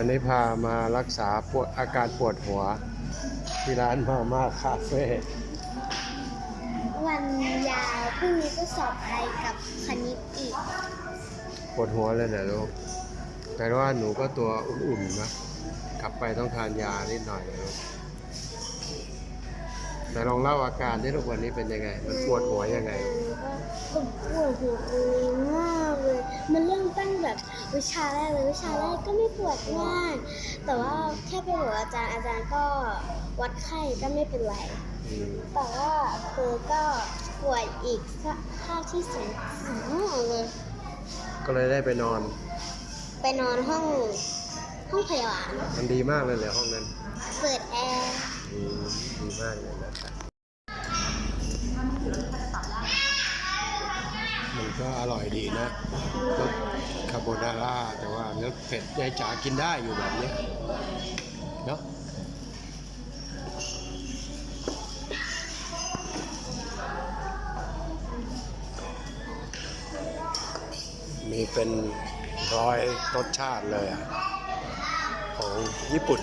วันนี้พามารักษาปวดอาการปวดหัว ที่ร้านมาม่าคาเฟ่วันยาวพรุ่งนี้ก็สอบอะไรกับคณิตอีก ปวดหัวเลยเดี๋ยวลูกแต่ว่าหนูก็ตัวอุ่นๆนะกลับไปต้องทานยานิดหน่อยนะลูกแต่ลองเล่าอาการที่ทุกวันนี้เป็นยังไง มันปวดหัวยังไงก็ปวดหัวเลย วิชาแรกเลยวิชาแรกก็ไม่ปวดมาก แต่ว่าแค่ไปบอกอาจารย์อาจารย์ก็วัดไข้ก็ไม่เป็นไรอืมแต่ว่าคือก็ปวดอีกสักภาคที่สองสามเลยก็เลยได้ไปนอน ไปนอนห้องห้องพยาบาลมันดีมากเลยเลยห้องนั้น เปิดแอร์อืมดีมากเลยนะครับมันก็อร่อยดีนะ ล่า แต่ว่าเนื้อเผ็ดยายจ๋ากินได้อยู่แบบนี้เนาะมีเป็นร้อยรสชาติเลยอะ ของญี่ปุ่น